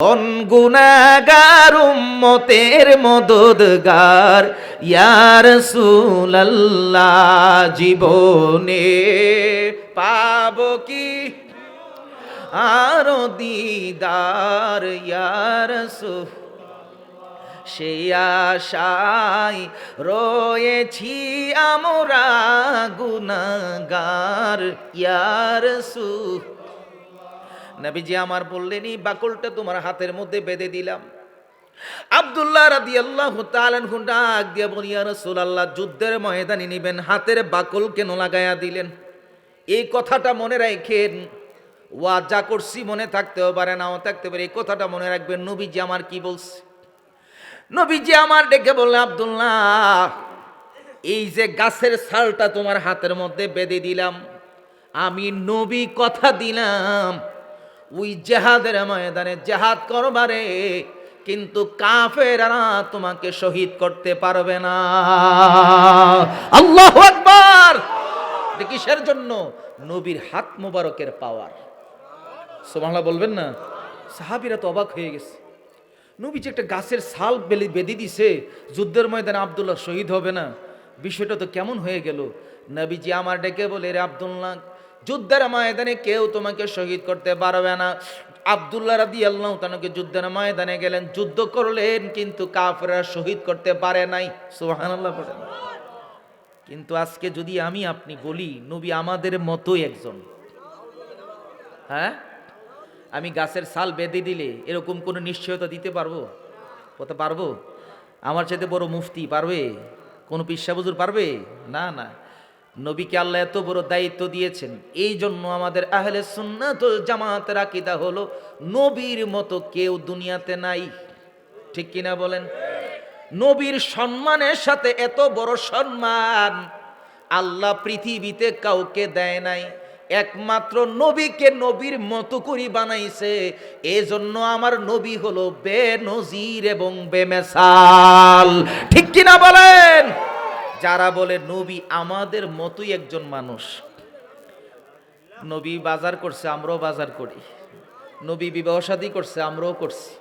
On গুনাগার উম্মতের মদদগার? ইয়ার সুলাল্লাহ জীবনে পাব কি? আরও দিদার ইয়ার সু সে আশায় রয়েছি আমরা গুনাগার ইয়ার সু নবীজি আমার বললেন, এই বাকলটা তোমার হাতের মধ্যে বেঁধে দিলাম। আব্দুল্লাহ রাদি আল্লাহ ডাক দিয়া বলিয়া রসুলাল্লাহ, যুদ্ধের ময়দানে নিবেন, হাতের বাকল কেন লাগাইয়া দিলেন? এই কথাটা মনে রাখেন, ওয়া, যা করছি মনে থাকতেও পারে নাও থাকতে পারে। এই কথাটা মনে রাখবেন, নবীজি আমার কি বলছে? নবীজি আমার ডেকে বললেন আব্দুল্লাহ, এই যে গাছের ছালটা তোমার হাতের মধ্যে বেঁধে দিলাম, আমি নবী কথা দিলাম ওই জেহাদের ময়দানে জেহাদ করবারে, কিন্তু কাফেরা তোমাকে শহীদ করতে পারবে না। আল্লাহ আকবার! কিসের জন্য? নবীর হাত মোবারকের পাওয়ার। সোমালা বলবেন না? সাহাবিরা তো অবাক হয়ে গেছে। নবী যে একটা গাছের ছাল বেলি বেঁধে দিছে, যুদ্ধের ময়দানে আবদুল্লাহ শহীদ হবে না। বিষয়টা তো কেমন হয়ে গেল? নবীজি আমার ডেকে বলে, রে আবদুল্লাহ যুদ্ধের ময়দানে কেউ তোমাকে শহীদ করতে পারবে না। আবদুল্লাহ রাদি আল্লাহ তানকে যুদ্ধের ময়দানে গেলেন, যুদ্ধ করলেন, কিন্তু কাফেরা শহীদ করতে পারে নাই। বলেন কিন্তু আজকে যদি আমি আপনি বলি, নবী আমাদের মতোই একজন। হ্যাঁ? আমি গাছের সাল বেঁধে দিলে এরকম কোনো নিশ্চয়তা দিতে পারব? বলতে পারব? আমার চাইতে বড় মুফতি পারবে? কোনো পিসাবুজুর পারবে? না না। নবীকে আল্লাহ এত বড় দায়িত্ব দিয়েছেন। এই জন্য আমাদের আহলে সুন্নাতুল জামাতের আকিদা হলো, নবীর মতো কেউ দুনিয়াতে নাই। ঠিক কিনা বলেন? নবীর সম্মানের সাথে এত বড় সম্মান আল্লাহ পৃথিবীতে কাউকে দেয় নাই। একমাত্র নবীকে নবীর মতো করি বানাইছে। এজন্য আমার নবী হলো বেনজির এবং বেমেসাল ঠিক কিনা বলেন? যারা বলে, নবী আমাদের মতোই একজন মানুষ। নবী বাজার করছে, আমরাও বাজার করি। নবী বিবাহ শাদী করছে, আমরাও করছি।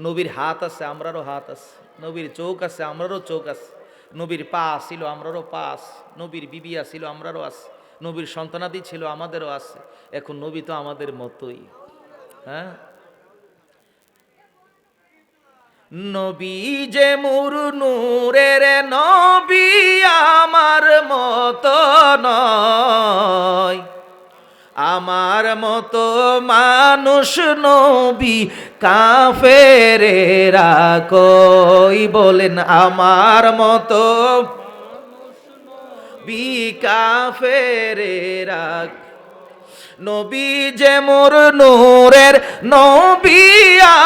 নবীর হাত আছে, আমরারও হাত আছে। নবীর চোখ আছে, আমরারও চোখ আছে। নবীর পা ছিল, আমরারও পা আছে। নবীর বিবি ছিল আমরারও আছে। নবীর সন্তানাদি ছিল, আমাদেরও আছে। এখন নবী তো আমাদের মতোই। হ্যাঁ? নবী যে মুর নূরের নবী আমার মত নয়। আমার মতো মানুষ নবী কাফেরেরা কই বলেন আমার মতো? বি কাফেরেরা নবী যে মোর নূরের নবী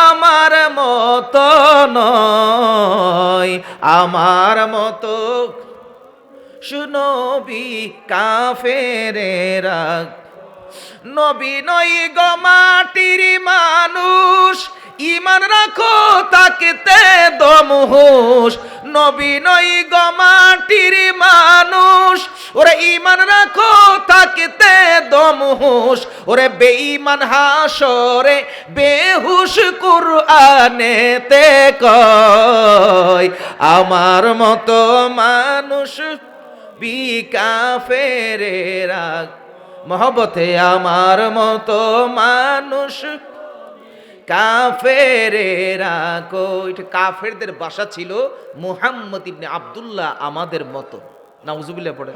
আমার মতো নয়, আমার মতো। সুনবী কাফেরেরা, নবী নই গো মাটির মানুষ, ইমান রাখো তাকেতে দমহুস নবী নই গো মাটির মানুষ ওরে ইমান রাখো তাকেতে দমহুস ওরে বেঈমান হাসরে বেহুশ কুরআনেতে কয়, আমার মতো মানুষ বিকাফেরেরা মহব্বতে আমার মতো মানুষ কাফেরেরা কই কাফেরদের বাসা ছিল মুহাম্মদ ইবনে আব্দুল্লাহ আমাদের মতো। নাউজুবিল্লাহ পড়ে।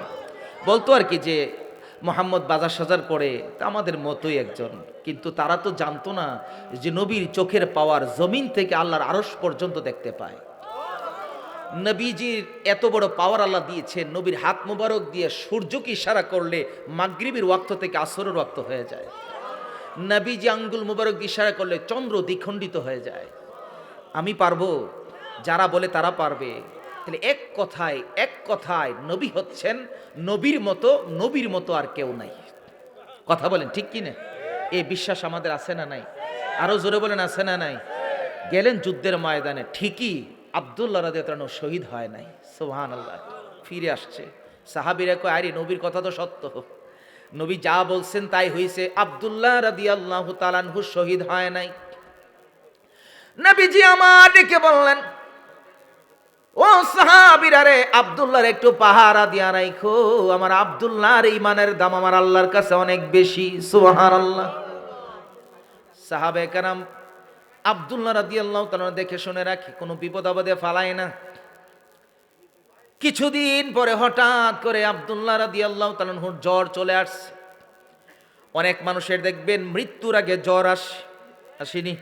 বলতো আর কি যে, মোহাম্মদ বাজার সাজার করে, তা আমাদের মতোই একজন। কিন্তু তারা তো জানতো না যে নবীর চোখের পাওয়ার জমিন থেকে আল্লাহর আরস পর্যন্ত দেখতে পায়। নবীজির এত বড় পাওয়ার আল্লাহ দিয়েছেন নবীর হাত মোবারক দিয়ে সূর্যকে ইশারা করলে মাগরিবের ওয়াক্ত থেকে আসরের ওয়াক্ত হয়ে যায়। নবীজি আঙ্গুল মোবারক দিয়ে ইশারা করলে চন্দ্র দ্বিখণ্ডিত হয়ে যায়। আমি পারব, যারা বলে তারা পারবে। তাহলে এক কথায় এক কথায় নবী হচ্ছেন নবীর মতো নবীর মতো আর কেউ নাই। কথা বলেন, ঠিক কি না? এই বিশ্বাস আমাদের আছে না নাই? আরও জোরে বলেন, আছে না নাই? গেলেন যুদ্ধের ময়দানে, ঠিকই আবদুল্লাহ রাদিয়াল্লাহু শহীদ হয় নাই। সোহান আল্লাহ ফিরে আসছে। সাহাবিরা কয়, আরে, নবীর কথা তো সত্য। নবী যা বলছেন তাই হইছে। আবদুল্লাহ রাদিয়াল্লাহু তাআলাহু শহীদ হয় নাই। নবীজি আমার ডেকে বললেন ও সাহাবিরা রে, আব্দুল্লাহর একটু পাহারা দিয়া রাখো আমার আব্দুল্লাহর ইমানের দাম আমার আল্লাহর কাছে অনেক বেশি সুবহান আল্লাহ সাহাবে কারাম, আব্দুল্লাহ রাদি আল্লাহ দেখে শুনে রাখি, কোনো বিপদ আপদে ফালায় না। কিছুদিন পরে হঠাৎ করে আব্দুল্লাহ রাদি আল্লাহ তালাহুর জ্বর চলে আসছে। অনেক মানুষের দেখবেন মৃত্যুর আগে জ্বর আসে, আসেনি।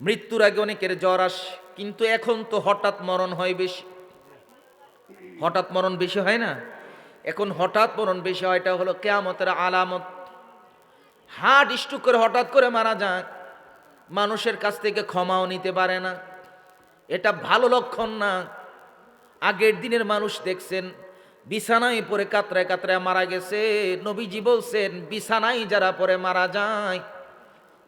মৃত্যুর আগে অনেকের জ্বর আসে। কিন্তু এখন তো হঠাৎ মরণ হয় বেশি। হঠাৎ মরণ বেশি হয় না? এখন হঠাৎ মরণ বেশি হয়, এটা হলো কেয়ামতের আলামত। হার্ট স্ট্রোক করে হঠাৎ করে মারা যায়, মানুষের কাছ থেকে ক্ষমাও নিতে পারে না। এটা ভালো লক্ষণ না। আগের দিনের মানুষ দেখছেন, বিছানায় পরে কাতরায় কাতরায় মারা গেছে, নবীজি বলছেন, বিছানায় যারা পরে মারা যায়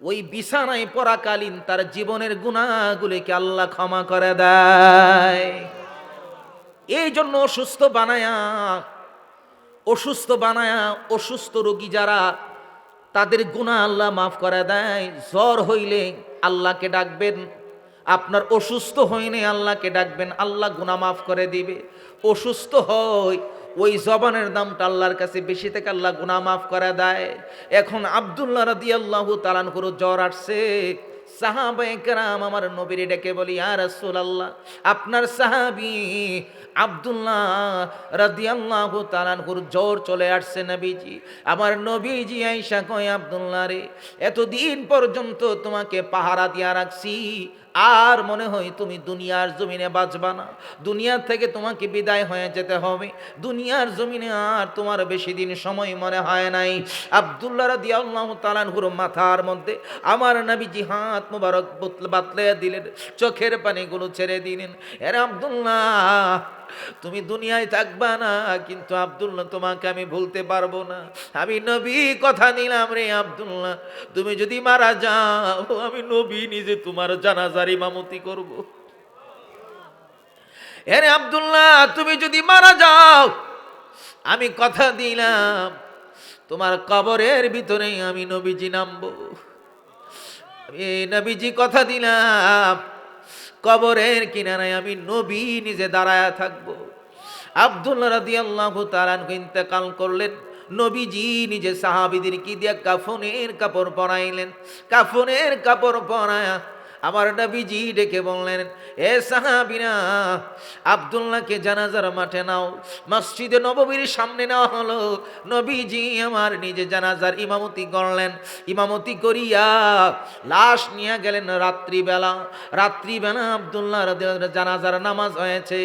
ওই বিছানায় পরাকালীন তার জীবনের গুণাগুলিকে আল্লাহ ক্ষমা করে দেয়। এই জন্য অসুস্থ বানায়া অসুস্থ বানায়া অসুস্থ রোগী যারা তাদের গুণা আল্লাহ মাফ করে দেয়। জ্বর হইলে আল্লাহকে ডাকবেন, আপনার অসুস্থ হইলে আল্লাহকে ডাকবেন, আল্লাহ গুণা মাফ করে দিবে। অসুস্থ হয় ওই জবানের দামটা আল্লাহর কাছে বেশি থেকে আল্লাহ গুণা মাফ করে দেয়। এখন আবদুল্লাহ রাদি আল্লাহ তালান করু জ্বর আসছে। সাহাবাহাম আমার নবীর ডেকে বলি আর রসুল আল্লাহ আপনার সাহাবি আবদুল্লাহ রাদিয়াল্লাহু তাআলার জ্বর চলে আসছে নবীজি। আমার নবীজি আইসা কয়, আবদুল্লাহ রে, এতদিন পর্যন্ত তোমাকে পাহারা দিয়া রাখছি। আর মনে হয় তুমি দুনিয়ার জমিনে বাঁচবা না। দুনিয়ার থেকে তোমাকে বিদায় হয়ে যেতে হবে। দুনিয়ার জমিনে আর তোমার বেশি দিন সময় মনে হয় নাই। আবদুল্লাহ রাদিয়াল্লাহু তালানহুর মাথার মধ্যে আমার নবীজি হাত মুবারক বাতলে দিলেন, চোখের পানিগুলো ছেড়ে দিলেন। এর আবদুল্লাহ তুমি দুনিয়ায় থাকবা না, কিন্তু আবদুল্লাহ তোমাকে আমি ভুলতে পারব না। আমি নবী কথা নিলাম রে আবদুল্লাহ, তুমি যদি মারা যাও, আমি নবী নিজে তোমার জানাজার ইমামতি করব। এরে আবদুল্লাহ, তুমি যদি মারা যাও, আমি কথা দিলাম, তোমার কবরের ভিতরে আমি নবীজি নামবো। নবীজি কথা দিলাম কবরের কিনারায় আমি নবী নিজে দাঁড়ায়া থাকব। আবদুল্লা রাদি আল্লাহ তালান ইন্তেকাল করলেন। নবীজি নিজে সাহাবিদের কি দিয়া কাফনের কাপড় পরাইলেন? কাফনের কাপড় পরায়া আমার নবীজি ডেকে বললেন, এ সাহাবিনা আবদুল্লাহকে জানাজার মাঠে নাও, মসজিদে নববীর সামনে নেওয়া হলো। নবীজি আমার নিজে জানাজার ইমামতি করলেন। ইমামতি করিয়া লাশ নিয়ে গেলেন রাত্রিবেলা। রাত্রিবেলা আবদুল্লাহ জানাজার নামাজ হয়েছে।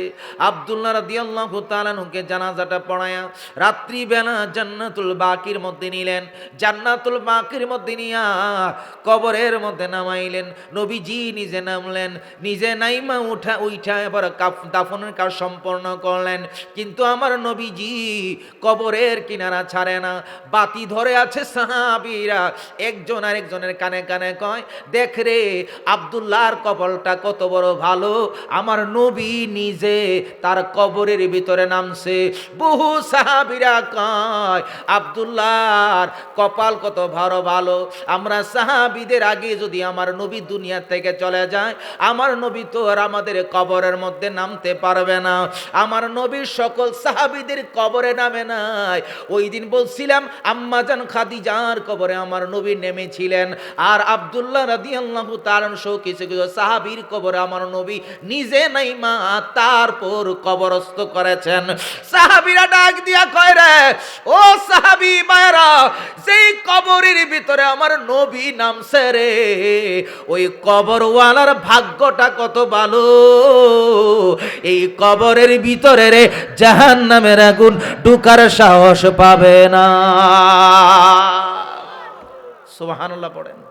আবদুল্লাহ রাদিয়াল্লাহু তাআলাকে জানাজাটা পড়ায়া রাত্রিবেলা জান্নাতুল বাকির মধ্যে নিলেন। জান্নাতুল বাকির মধ্যে নিয়া কবরের মধ্যে নামাইলেন। নবীজি নিজে নামলেন, নিজে নাইমা উঠা উঠা এবার দাফনের কাজ সম্পন্ন করলেন। কিন্তু আমার নবীজি কবরের কিনারা ছাড়ে না, বাতি ধরে আছে সাহাবিরা। একজন আর একজনের কানে কানে কয়, দেখ রে, আবদুল্লাহর কবরটা কত বড় ভালো। আমার নবী নিজে তার কবরের ভিতরে নামছে। বহু সাহাবিরা কয়, আবদুল্লাহর কপাল কত ভালো ভালো আমরা সাহাবিদের আগে যদি আমার নবী দুনিয়া থেকে চলে যায়। আমার নবী তো আর আমাদের কবরের মধ্যে নামতে পারবে না। আমার নবীর সকল সাহাবিদের কবরে নামে নাই। ওই দিন বলছিলাম আম্মাজান খাদিজার কবরে আমার নবী নেমেছিলেন। আর আবদুল্লাহ রাদিয়াল্লাহু তাআলা সহ কিছু কিছু সাহাবীর কবরে আমার নবী নিজে নাই মা তারপর কবরস্থ করেছেন। সাহাবীরা ডাক দিয়া কয় রে, ও সাহাবী মায়েরা, যেই কবরের ভিতরে আমার নবী নামছে রে, ওই কবরওয়ালার ভাগ্যটা কত ভালো? এই কবরের ভিতরে রে জাহান নামের আগুন ঢুকার সাহস পাবে না। সুবহানাল্লাহ পড়েন।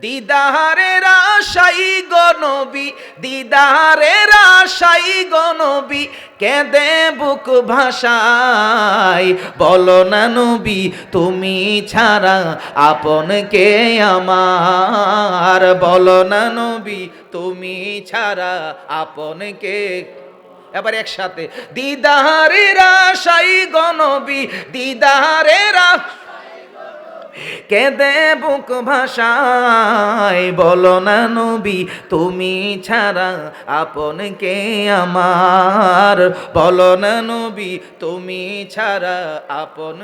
দিদারের আশাই গনবি, দিদারের আশাই গনবি, কেঁদে বুক ভাষাই বলো না নবী, তুমি ছাড়া আপন কে আমার? বলো না নবী, তুমি ছাড়া আপন কে? এবার একসাথে, দিদারের আশাই গনবি, দিদারের আশাই কেঁদে বুক ভাষায় বলো না নবী, তুমি ছাড়া আপন কে আমার? বলো না নবী, তুমি ছাড়া আপন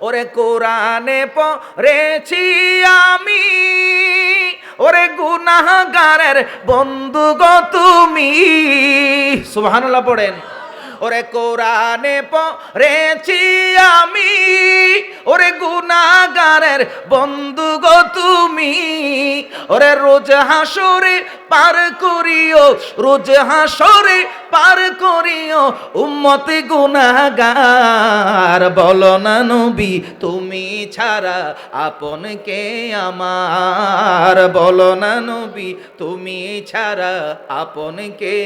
ওরে কোরআনে পড়েছি আমি, ওরে গুনাহগারের বন্ধু গো তুমি। সুবহানাল্লাহ পড়েন। ওরে কোরআনে পড়েছি আমি, ওরে গুনাহগারের বন্ধু গো তুমি, ওরে রোজ হাসরে পার করিও, রোজ হাসরে পার করিও, উম্মতে গুনাহগার বলো না নবী, তুমি ছাড়া আপন কে আমার? বলো না নবী, তুমি ছাড়া আপন কে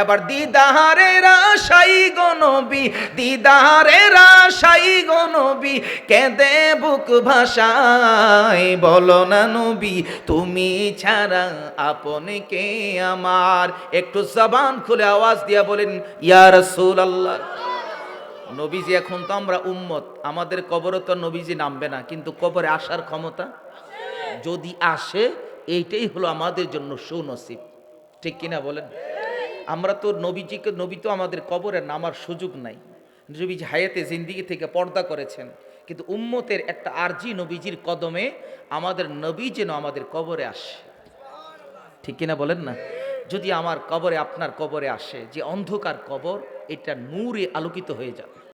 এবার দিদারের আশাই গনবি দিদারের রাশাই গনবি কেঁদে বুক ভাষায় বলো না নবী, তুমি ছাড়া আপন কে আমার? একটু জবান খুলে আওয়াজ দিয়া বলেন, ইয়া রাসূলুল্লাহ। নবীজি, এখন তো আমরা উম্মত, আমাদের কবরে তো নবীজি নামবে না, কিন্তু কবরে আসার ক্ষমতা? যদি আসে, এইটাই হলো আমাদের জন্য সুনসিব। ঠিক কিনা বলেন? আমরা তো নবীজিকে নবী তো আমাদের কবরে নামার সুযোগ নাই। নবীজ হায়াতে জিন্দিগি থেকে পর্দা করেছেন। কিন্তু উম্মতের একটা আরজি নবীজির কদমে আমাদের নবী যেন আমাদের কবরে আসে। ঠিক কিনা বলেন না? যদি আমার কবরে আপনার কবরে আসে, যে অন্ধকার কবর, এটা নূরে আলোকিত হয়ে যাবে।